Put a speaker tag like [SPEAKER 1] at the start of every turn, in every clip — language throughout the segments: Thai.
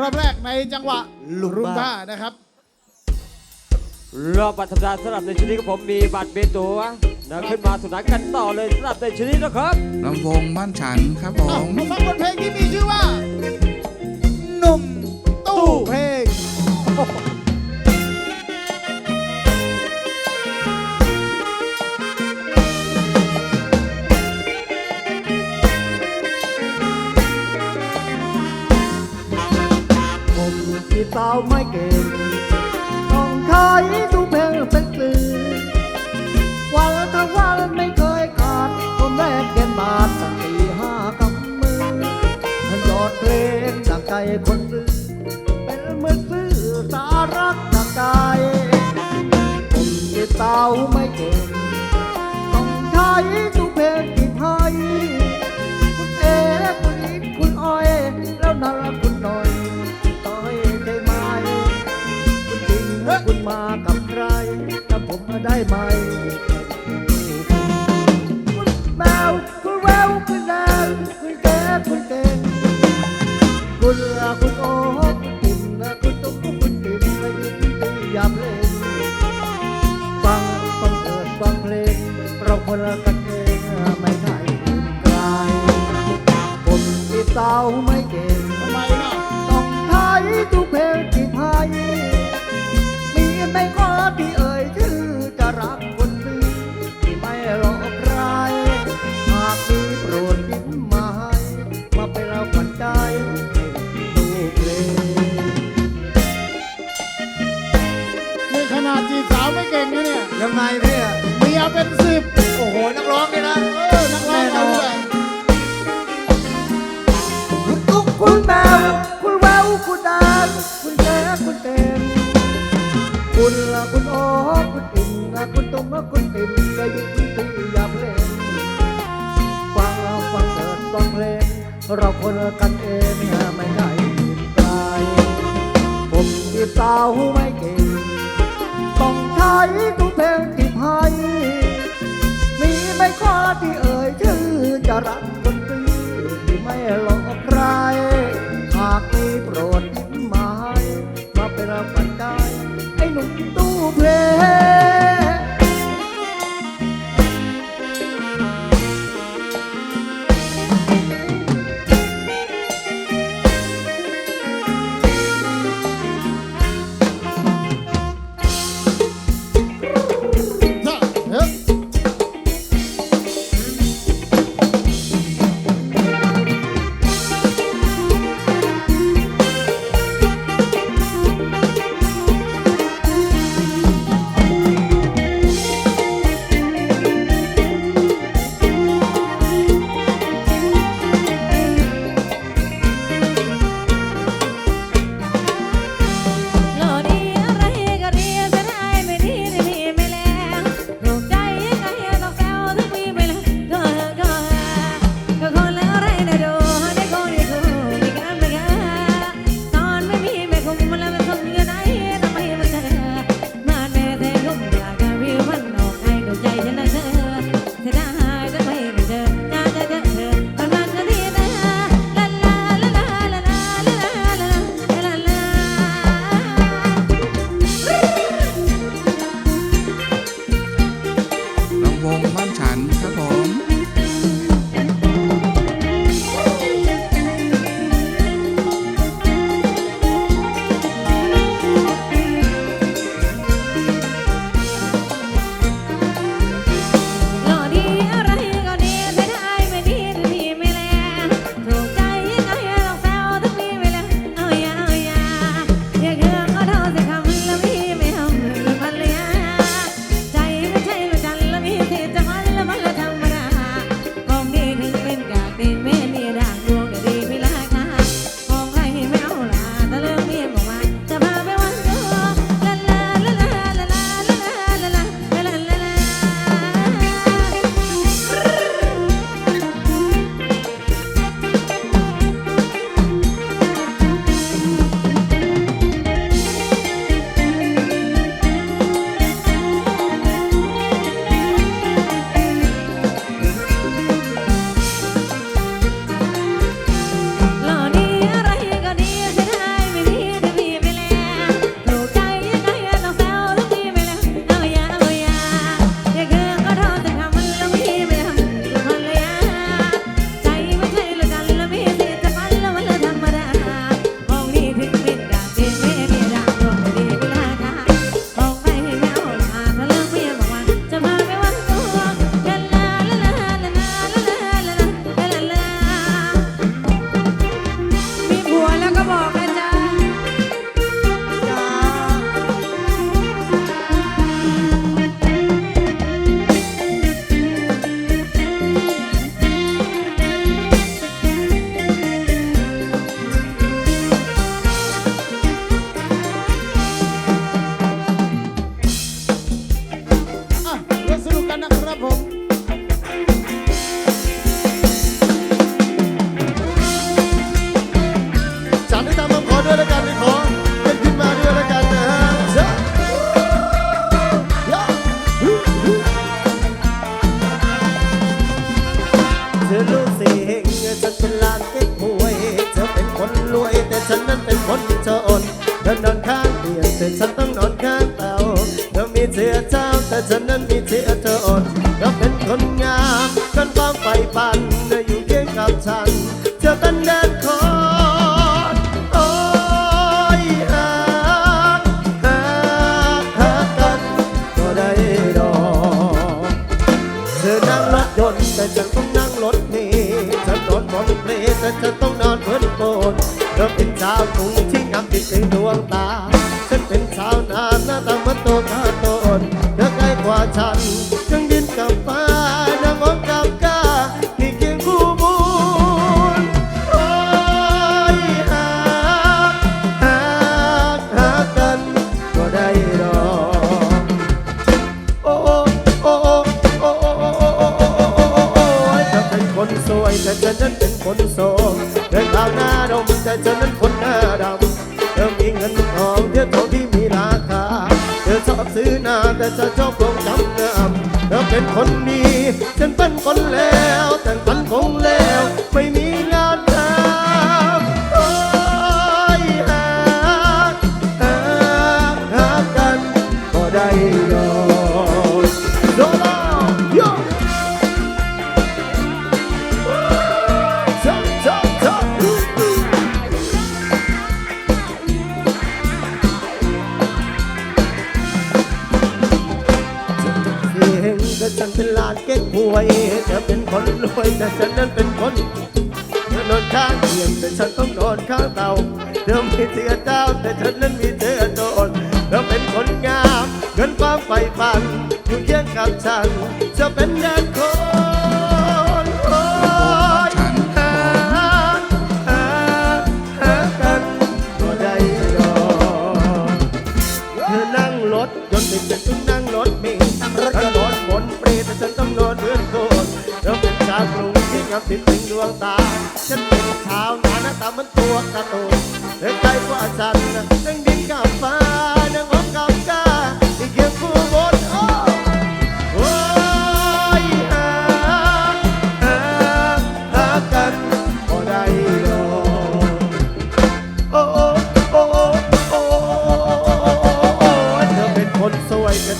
[SPEAKER 1] รอบแรกในจังหวะ
[SPEAKER 2] ลุม
[SPEAKER 1] รุม
[SPEAKER 2] บ้า
[SPEAKER 1] บ้านะครับ
[SPEAKER 3] รอบบัตรธรรมดาสำหรับในชุดนี้ครับผมมีบัตรเบนตัวนะขึ้นมาสุดท้ายกันต่อเลยสำหรับในชุดนี้นะครับ
[SPEAKER 4] ลำวงบ้านฉันครับผ
[SPEAKER 1] เอ้ามมาฟังบทเพลงที่มีชื่อว่า
[SPEAKER 2] หนุ่ม
[SPEAKER 1] ตู้เพลง
[SPEAKER 2] สาวไม่เก่งต้องใช้สุเพลงที่ไทยคุณเอคุณอิดคุณอ้อย แล้วนาราคุณหน่อยต้อยได้ไหมคุณจริงคุณมากับใครจำผมมาได้ไหม คุณตุ้มละคุณติ่มก็ยิ่งตีอยากเล่นฟังเราฟังเกิดฟังเพลงเราคนกันเองไม่ได้ยินไกลผมที่สาวไม่เก่งต้องใช้ทุกเพลงที่ไทา
[SPEAKER 5] วกรุงที่งามติดในดวงตา ฉันเป็นชาวนาหน้าตาเหมันโตกาโตนเธอใกล้กว่าฉันจังดินกับฟ้านางอ้อมกับกาที่เคียงคู่บุญโอ้ยหากหากหากกันก็ได้ดอโอ้โอ้โอ้โอ้โอ้โอ้โอ้โอ้โอ้โอ้โอ้เธอเป็นคนสวยแต่ฉันนั้นเป็นคนโสม เดินทางหน้าดมแต่ฉันนั้นคนหน้าดำเธอมีเงินทองเทียบทองที่มีราคา เธอชอบซื้อหน้าแต่ฉันชอบลงจำนำเธอเป็นคนดี ฉันเป็นคนแล้วแต่ฉันคงแล้วไม่มีงาน รวยแต่ฉันนั้นเป็นคนเธอนอนข้างเตียงแต่ฉันต้องนอนข้างเตาเธอมีเสื้อเจ้าแต่ฉันนั้นมีเสื้อโจรเธอเป็นคนงามเงินความใฝ่ฝันอยู่เคียงกับฉัน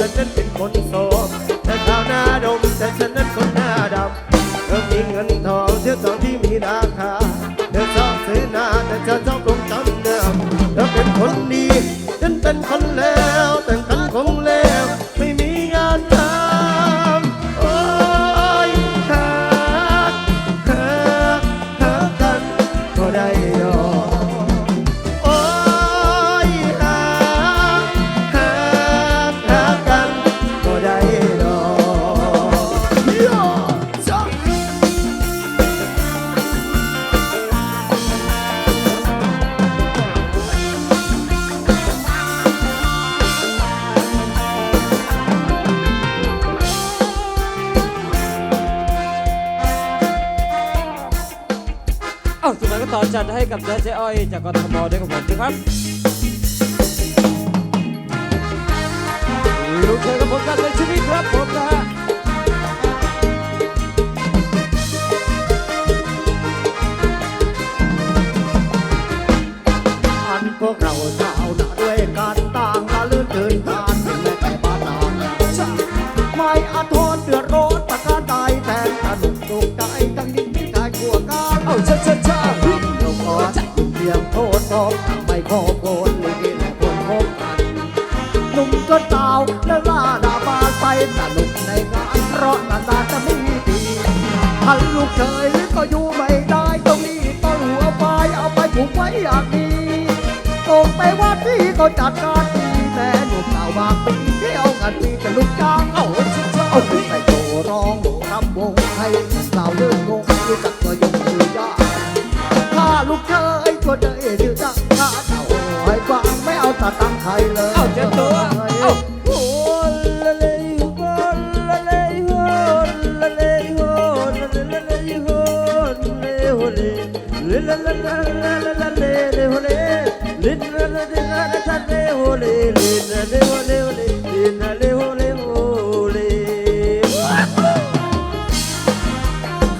[SPEAKER 5] en el กับเจ๊อ้อยจากกทมด้วยกั
[SPEAKER 3] บผมครับลูกเธอกับผมกันในชีวิตครับผมนะฮะ
[SPEAKER 5] ก็เต่าและล่าดาบานไปสนุกในงานเพราะนานๆจะไม่มีดีทันลูกเฉยก็อยู่ไม่ได้ตรงนี้ต้นหัวไปเอาไปผูกไว้อย่างดีโงไปว่าที่ก็จัดการดีแต่หนุ่มเต่าบางปีเที่ยวกันมีแต่ลูกจ้าง
[SPEAKER 3] เอาช้าช้า
[SPEAKER 5] เอาขึ้นไปโชว์ร้องรำวงให้สาวเลื่อนงงรู้จักตัวยงชื่อยากถ้าลูกเธอไอ้ชื่อจักถ้าเจ้าหอยฟังไม่เอาตาตั้งใครเลย
[SPEAKER 3] เอาจ้าตัว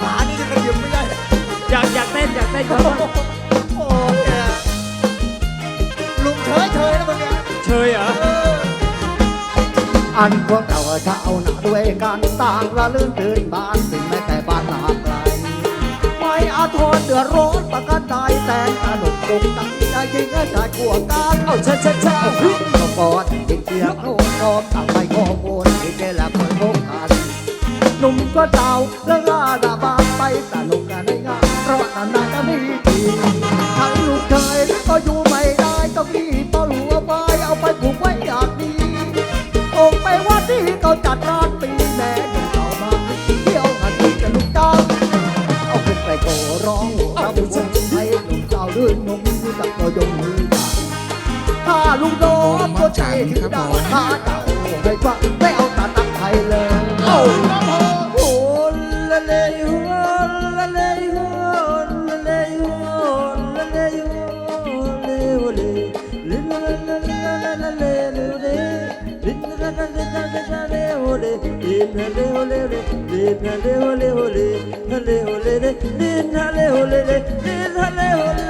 [SPEAKER 2] ขานี่จะกระยิบไม่ได้
[SPEAKER 3] อยากอยากเต้นอยากเต้นครับ
[SPEAKER 2] โอ้เนี่ยลุงเฉยเฉยแล้วมึงเนี่ย
[SPEAKER 3] เชยเหรอ
[SPEAKER 2] อันพวกเราจะเอาหน้าด้วยกันต่างละลื่นตื่นบ้านสิ่ง ทนเดือดร้อนประกันใดแสนสนุกตรงตั้งใจยิงให้ใจกลัวการ
[SPEAKER 3] เอาช้าช้าช้า
[SPEAKER 2] ก็ปอดจริงเสียงโน้มน้อมตั้ง ยงมือจับถ้าลุงโดนก็ใจถึงดาวถ้าเจ้าให้ฟังไม่เอาตาตั้งไทยเลย
[SPEAKER 1] โอ้โห
[SPEAKER 3] ละเลโฮละเลโฮละเลโฮละเลโฮเลโฮเลยลินละละละละละเลยเลเลลินละละละละละเลโฮเลยลินละเลโฮเลเลลินละเลโฮเลโฮเลละเลโฮเลเลลินละเลโฮเลเลลิ